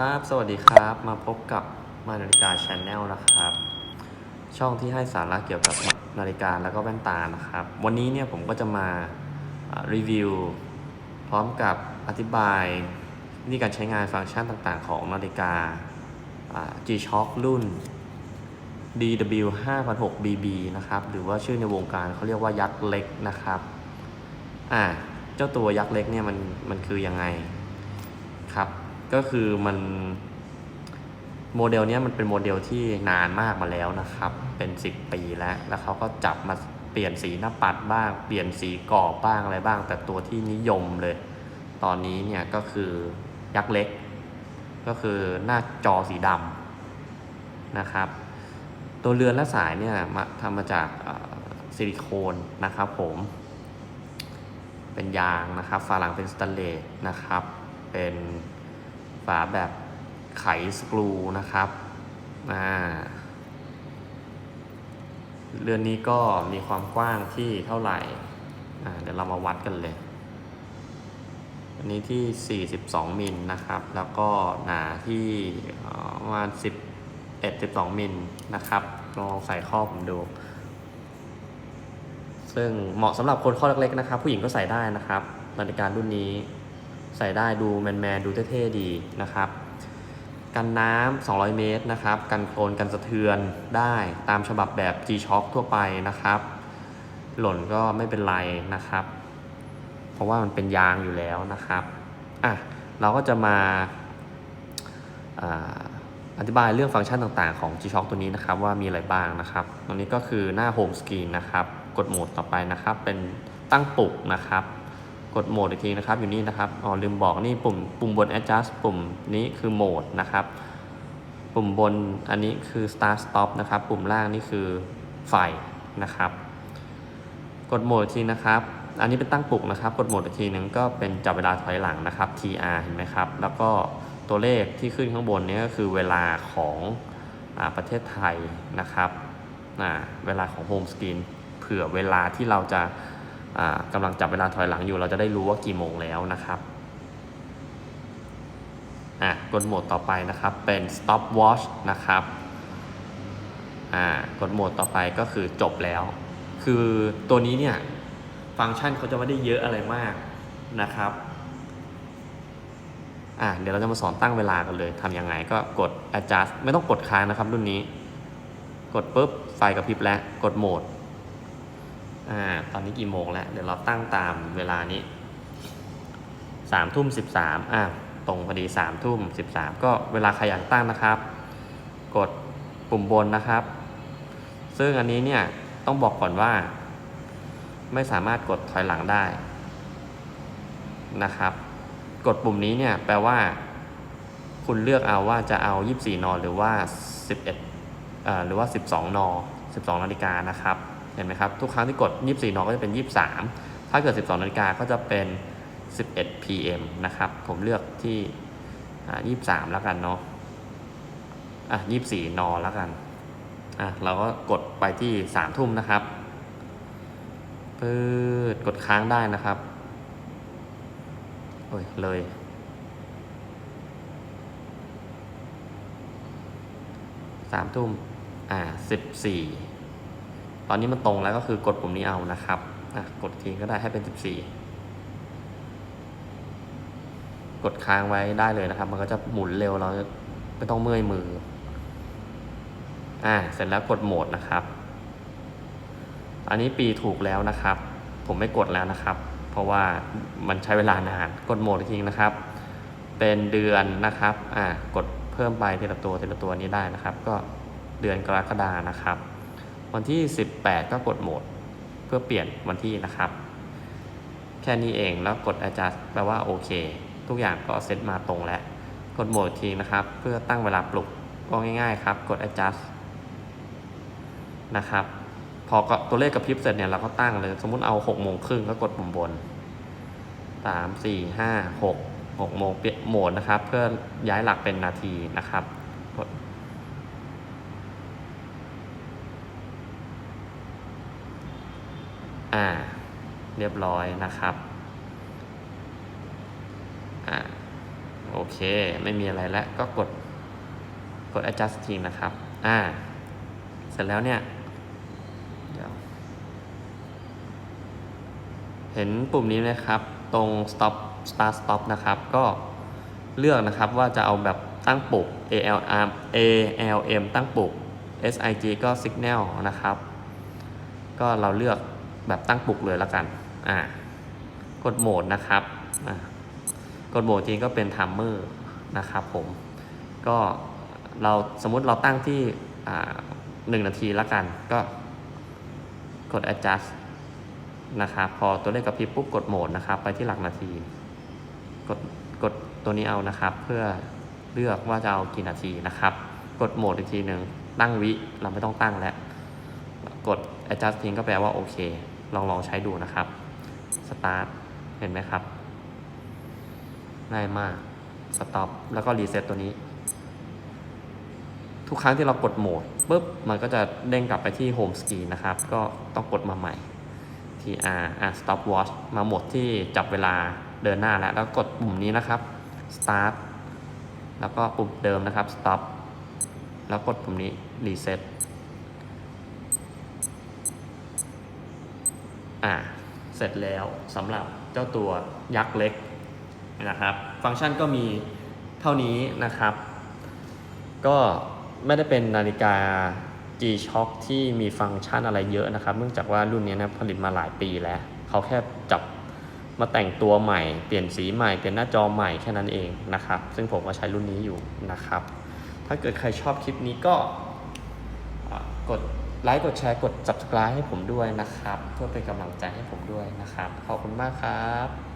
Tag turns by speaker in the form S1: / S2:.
S1: ครับ สวัสดีครับ มาพบกับมานาฬิกาชาแนลนะครับ ช่องที่ให้สาระเกี่ยวกับนาฬิกาแล้วก็แว่นตานะครับ วันนี้เนี่ยผมก็จะมารีวิว พร้อมกับอธิบายวิธีการใช้งานฟังก์ชันต่างๆ ของนาฬิกา G-Shock รุ่น DW 5006 BB นะครับ หรือว่าชื่อในวงการเขาเรียกว่ายักษ์เล็กนะครับ อ่า เจ้าตัวยักษ์เล็กเนี่ยมันมันคือยังไง ก็คือมันโมเดลนี้มันเป็นโมเดลที่นานมากมาแล้วนะครับ เป็น 10 ปีแล้ว แล้วเขาก็จับมาเปลี่ยนสีหน้าปัดบ้าง เปลี่ยนสีกรอบบ้างอะไรบ้าง แต่ตัวที่นิยมเลย ตอนนี้เนี่ยก็คือยักษ์เล็ก ก็คือหน้าจอสีดำนะครับ ตัวเรือนและสายเนี่ยมาทำมาจากซิลิโคนนะครับผม เป็นยางนะครับฝาหลังเป็นสแตนเลสนะครับ เป็น ฝาแบบไขสกรูนะครับอ่าเรือนนี้ก็มีความกว้างที่เท่าไหร่อ่าเดี๋ยวเรามาวัดกันเลย อันนี้ที่ 42 มิลนะครับ แล้วก็หนาที่ประมาณ11 12 มิลนะครับ ลองใส่ข้อผมดู ซึ่งเหมาะสำหรับคนข้อเล็กๆนะครับ ผู้หญิงก็ใส่ได้นะครับนาฬิการุ่นนี้ ใส่ได้ดูแมนๆดูเท่ๆดีนะครับ กันน้ำ 200 เมตรนะครับ กันโคลนกันสะเทือนได้ตามฉบับแบบ G-Shock ทั่วไปนะครับ หล่นก็ไม่เป็นไรนะครับ เพราะว่ามันเป็นยางอยู่แล้วนะครับอะเราก็จะมาอ่าอธิบายเรื่องฟังก์ชันต่างๆของ G-Shock ตัวนี้นะครับว่ามีอะไรบ้างนะครับตรงนี้ก็คือหน้า Home Screen นะครับ กดโหมดต่อไปนะครับ เป็นตั้งปลุกนะครับ กดโหมดอีกทีนะครับ อยู่นี่นะครับอ๋อลืมบอกนี่ปุ่มปุ่มบน adjust ปุ่มนี้คือโหมดนะครับ ปุ่มบนอันนี้คือ start stop นะครับ ปุ่มล่างนี่คือไฟนะครับ กดโหมดอีกทีนะครับ อันนี้เป็นตั้งปลุกนะครับ กดโหมดอีกทีนึงก็เป็นจับเวลาถอยหลังนะครับ TR เห็นไหมครับ แล้วก็ตัวเลขที่ขึ้นข้างบนนี้ก็คือเวลาของอาประเทศไทยนะครับอ่าเวลาของโฮมสกรีนเผื่อเวลาที่เราจะ กำลังจับเวลาถอยหลังอยู่ เราจะได้รู้ว่ากี่โมงแล้วนะครับอะกดโหมดต่อไปนะครับเป็น stop watch นะครับอ่ากดโหมดต่อไปก็คือจบแล้ว คือตัวนี้เนี่ยฟังก์ชันเขาจะไม่ได้เยอะอะไรมากนะครับอะเดี๋ยวเราจะมาสอนตั้งเวลากันเลยทำยังไงก็กด adjust ไม่ต้องกดค้างนะครับรุ่นนี้ กดปุ๊บไฟกระพริบแล้วกดโหมด อ่า ตอนนี้กี่โมงแล้ว เดี๋ยวเราตั้งตามเวลานี้สามทุ่มสิบสามอะตรงพอดีสามทุ่มสิบสามก็เวลาใครอยากตั้งนะครับ กดปุ่มบนนะครับ ซึ่งอันนี้เนี่ยต้องบอกก่อนว่า ไม่สามารถกดถอยหลังได้นะครับ กดปุ่มนี้เนี่ยแปลว่า คุณเลือกเอาว่าจะเอา 24 น หรือว่า 11เอ่อหรือว่า 12 น 12 นาฬิกานะครับ เห็นไหมครับ ทุกครั้งที่กด 24นก็จะเป็น 23 ถ้าเกิด 12นาฬิกาก็จะเป็น 11 PM นะครับ ผมเลือกที่อ่า23 แล้วกันเนาะอะ24นแล้วกันอะเราก็กดไปที่ 3 ทุ่มนะครับปืดกดค้างได้นะครับโอ้ยเลยสามทุ่มอ่าสิบสี่ ตอนนี้มันตรงแล้วก็คือกดปุ่มนี้เอานะครับกดทีก็ได้ให้เป็นสิบสี่กดค้างไว้ได้เลยนะครับ มันก็จะหมุนเร็วเราไม่ต้องเมื่อยมือ อ่า เสร็จแล้วกดโหมดนะครับ อันนี้ปีถูกแล้วนะครับ ผมไม่กดแล้วนะครับ เพราะว่ามันใช้เวลานาน กดโหมดอีกทีนะครับ เป็นเดือนนะครับ อ่า กดเพิ่มไปทีละตัวทีละตัวนี้ได้นะครับ ก็เดือนกรกฎานะครับ วันที่ 18 ก็กดโหมด เพื่อเปลี่ยนวันที่นะครับ แค่นี้เองแล้วกด adjust แปลว่าโอเค ทุกอย่างก็เซตมาตรงแล้ว กดโหมดทีนะครับ เพื่อตั้งเวลาปลุกก็ง่ายๆครับ กด adjust นะครับพอก็ตัวเลขกระพริบเสร็จเนี่ยเราก็ตั้งเลย สมมุติเอา6โมงครึ่งก็กดปุ่มบนสามสี่ห้าหกหกโมงเปลี่ยนโหมดนะครับ เพื่อย้ายหลักเป็นนาทีนะครับกด อ่า เรียบร้อยนะครับอ่าโอเค ไม่มีอะไรแล้วก็กดกด adjust ทีนะครับ อ่า เสร็จแล้วเนี่ยเดี๋ยวเห็นปุ่มนี้ไหมครับ ตรง stop start stop นะครับ ก็เลือกนะครับว่าจะเอาแบบตั้งปลุก ALM ALM ตั้งปลุก SIG ก็ signal นะครับ ก็เราเลือก แบบตั้งปลุกเลยล้วกันอ่ากดโหมดนะครับอ่ากดโหมดจริงก็เป็นไทม์เมอร์นะครับผมก็เราสมมุติเราตั้งที่อ่าหนึ่งนาทีล้วกันก็กด adjust นะครับพอตัวเลขกระพริบปุ๊บกดโหมดนะครับ ไปที่หลักนาที กดกดตัวนี้เอานะครับ เพื่อเลือกว่าจะเอากี่นาทีนะครับ กดโหมดอีกทีหนึ่งตั้งวิเราไม่ต้องตั้งแล้ว กด adjust ทิ้งก็แปลว่าโอเค ลองลองใช้ดูนะครับ start เห็นไหมครับง่ายมาก stop แล้วก็ reset ตัวนี้ ทุกครั้งที่เรากดโหมดปุ๊บมันก็จะเด้งกลับไปที่ home screen นะครับ ก็ต้องกดมาใหม่ tr อะ stop watch มาโหมดที่จับเวลาเดินหน้าแล้ว แล้วกดปุ่มนี้นะครับ start แล้วก็ปุ่มเดิมนะครับ stop แล้วกดปุ่มนี้ reset อ่าเสร็จแล้วสำหรับเจ้าตัวยักษ์เล็กนะครับ ฟังก์ชันก็มีเท่านี้นะครับ ก็ไม่ได้เป็นนาฬิกา G-Shock ที่มีฟังก์ชันอะไรเยอะนะครับ เนื่องจากว่ารุ่นนี้นะผลิตมาหลายปีแล้ว เขาแค่จับมาแต่งตัวใหม่ เปลี่ยนสีใหม่ เปลี่ยนหน้าจอใหม่แค่นั้นเองนะครับ ซึ่งผมก็ใช้รุ่นนี้อยู่นะครับ ถ้าเกิดใครชอบคลิปนี้ก็กด ไลค์กดแชร์กด subscribe ให้ผมด้วยนะครับ เพื่อเป็นกำลังใจให้ผมด้วยนะครับ ขอบคุณมากครับ